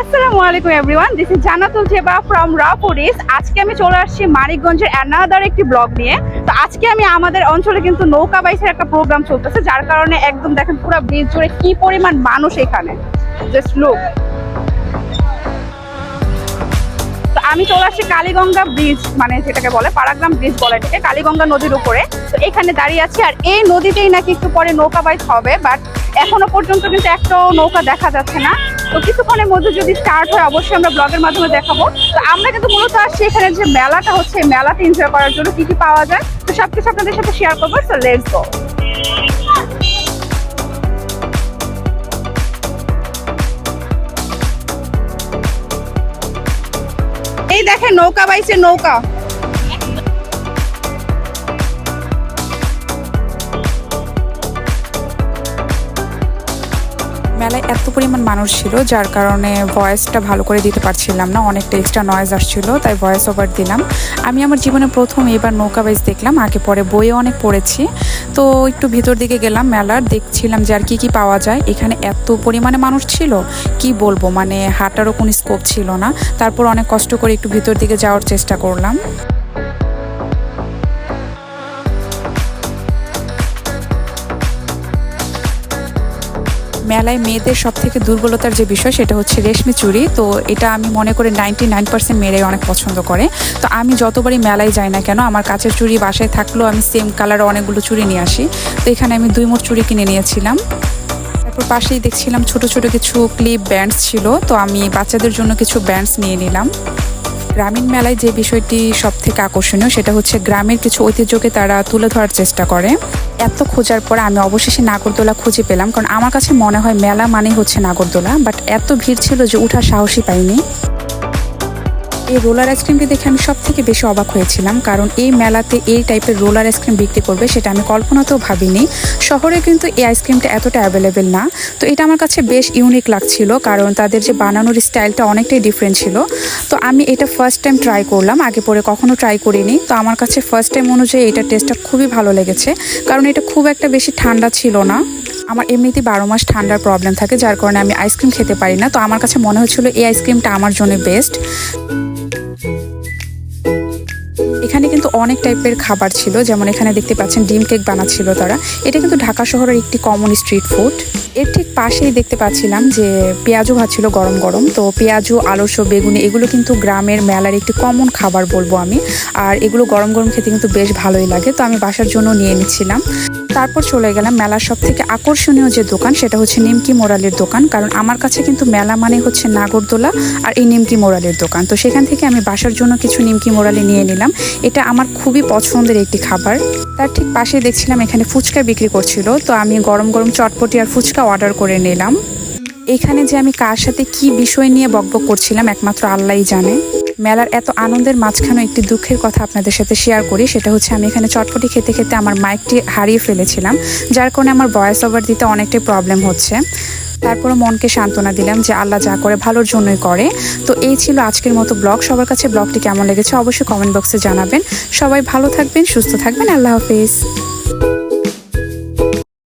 আসসালামু আলাইকুম everyone this is Jannatul Zeba from রাপুরিস আজকে আমি চলে আসছি মানিকগঞ্জের অ্যানাদার একটি ব্লগ নিয়ে। তো আজকে আমি আমাদের অঞ্চলে কিন্তু নৌকা বাইসের একটা প্রোগ্রাম চলতেছে, যার কারণে একদম দেখেন পুরো ব্রিজ জুড়ে কি পরিমাণ মানুষ এখানে। জাস্ট লুক আমি চলে আসছি কালীগঙ্গা ব্রিজ মানে যেটাকে বলে পাড়াগ্রাম ব্রিজ বলে এটাকে, কালীগঙ্গা নদীর উপরে। তো এখানে দাঁড়িয়ে আছি, আর এই নদীতেই নাকি একটু পরে নৌকা বাইচ হবে বাট এখনও পর্যন্ত কিন্তু একটাও নৌকা দেখা যাচ্ছে না। তো কিছুক্ষণের মধ্যে যদি স্টার্ট হয়, অবশ্যই আমরা ব্লগের মাধ্যমে দেখাবো। তো আমরা কিন্তু মূলত আসছি এখানে যে মেলাটা হচ্ছে মেলাতে এনজয় করার জন্য কি কি পাওয়া যায়। তো সবকিছু আপনাদের সাথে শেয়ার করব সো লেটস গো এই দেখেন নৌকা বাইছে, নৌকা। মেলায় এত পরিমাণ মানুষ ছিল, যার কারণে ভয়েসটা ভালো করে দিতে পারছিলাম না, অনেকটা এক্সট্রা নয়েজ আসছিল, তাই ভয়েস ওভার দিলাম। আমি আমার জীবনে প্রথম এবার নৌকা বাইজ দেখলাম, আগে পরে বইয়ে অনেক পড়েছি। তো একটু ভিতর দিকে গেলাম মেলার, দেখছিলাম যে আর কী কী পাওয়া যায়। এখানে এত পরিমাণে মানুষ ছিল, কি বলব মানে হাঁটারও কোনো স্কোপ ছিল না। তারপর অনেক কষ্ট করে একটু ভিতর দিকে যাওয়ার চেষ্টা করলাম। মেলায় মেয়েদের সব থেকে দুর্বলতার যে বিষয় সেটা হচ্ছে রেশমি চুড়ি তো এটা আমি মনে করি নাইনটি নাইন পার্সেন্ট মেয়েরাই অনেক পছন্দ করে। তো আমি যতবারই মেলায় যাই না কেন, আমার কাছের চুড়ি বাসায় থাকলেও আমি সেম কালারের অনেকগুলো চুড়ি নিয়ে আসি। তো এখানে আমি দুই মোট চুড়ি কিনে নিয়েছিলাম। তারপর পাশেই দেখছিলাম ছোট ছোট কিছু ক্লিপ ব্যান্ডস ছিল। তো আমি বাচ্চাদের জন্য কিছু ব্যান্ডস নিয়ে নিলাম। গ্রামীণ মেলায় যে বিষয়টি সব থেকে আকর্ষণীয়, সেটা হচ্ছে গ্রামের কিছু ঐতিহ্যকে তারা তুলে ধরার চেষ্টা করে। এত খোঁজার পর আমি অবশেষে নাগরদোলা খুঁজে পেলাম, কারণ আমার কাছে মনে হয় মেলা মানে হচ্ছে নাগরদোলা বাট এত ভিড় ছিল যে উঠার সাহসই পাইনি। এই রোলার আইসক্রিমটি দেখে আমি সব থেকে বেশি অবাক হয়েছিলাম, কারণ এই মেলাতে এই টাইপের রোলার আইসক্রিম বিক্রি করবে সেটা আমি কল্পনাতেও ভাবিনি। শহরে কিন্তু এই আইসক্রিমটা এতটা অ্যাভেলেবেল না। তো এটা আমার কাছে বেশ ইউনিক লাগছিল, কারণ তাদের যে বানানোর স্টাইলটা অনেকটাই ডিফারেন্ট ছিল। তো আমি এটা ফার্স্ট টাইম ট্রাই করলাম, আগে পরে কখনো ট্রাই করিনি। তো আমার কাছে ফার্স্ট টাইম অনুযায়ী এটা টেস্টটা খুবই ভালো লেগেছে, কারণ এটা খুব একটা বেশি ঠান্ডা ছিল না। আমার এমনিতে বারো মাস ঠান্ডার প্রবলেম থাকে, যার কারণে আমি আইসক্রিম খেতে পারি না। তো আমার কাছে মনে হচ্ছিল এই আইসক্রিমটা আমার জন্য বেস্ট এখানে কিন্তু অনেক টাইপের খাবার ছিল। যেমন এখানে দেখতে পাচ্ছেন ডিম কেক বানাচ্ছিল তারা। এটা কিন্তু ঢাকা শহরের একটি কমন স্ট্রিট ফুড। এর ঠিক পাশেই দেখতে পাচ্ছিলাম যে পেঁয়াজু ভাজছিল গরম গরম। তো পেঁয়াজু আলস্য বেগুনি এগুলো কিন্তু গ্রামের মেলার একটি কমন খাবার বলব আমি। আর এগুলো গরম গরম খেতে কিন্তু বেশ ভালোই লাগে। তো আমি বাসার জন্য নিয়ে নিচ্ছিলাম। তারপর চলে গেলাম মেলার সব থেকে আকর্ষণীয় যে দোকান, সেটা হচ্ছে নিমকি মোরালের দোকান। কারণ আমার কাছে কিন্তু মেলা মানে হচ্ছে নাগরদোলা আর এই নিমকি মোরালের দোকান। তো সেখান থেকে আমি বাসার জন্য কিছু নিমকি মোরালি নিয়ে নিলাম। এটা আমার খুবই পছন্দের একটি খাবার। তার ঠিক পাশে দেখছিলাম এখানে ফুচকা বিক্রি করছিল। তো আমি গরম গরম চটপটি আর ফুচকা অর্ডার করে নিলাম। এখানে যে আমি কার সাথে কি বিষয় নিয়ে বকবক করছিলাম, একমাত্র আল্লাহই জানে। মেলার এত আনন্দের মাঝখানে একটি দুঃখের কথা আপনাদের সাথে শেয়ার করি। সেটা হচ্ছে, আমি এখানে চটপটি খেতে খেতে আমার মাইকটি হারিয়ে ফেলেছিলাম, যার কারণে আমার ভয়েস ওভার দিতে অনেকটাই প্রবলেম হচ্ছে। তারপরে মনকে সান্ত্বনা দিলাম যে আল্লাহ যা করে, ভালোর জন্যই করে। তো এই ছিল আজকের মতো ব্লগ সবার কাছে ব্লগটি কেমন লেগেছে অবশ্যই কমেন্ট বক্সে জানাবেন। সবাই ভালো থাকবেন, সুস্থ থাকবেন। আল্লাহ হাফিজ।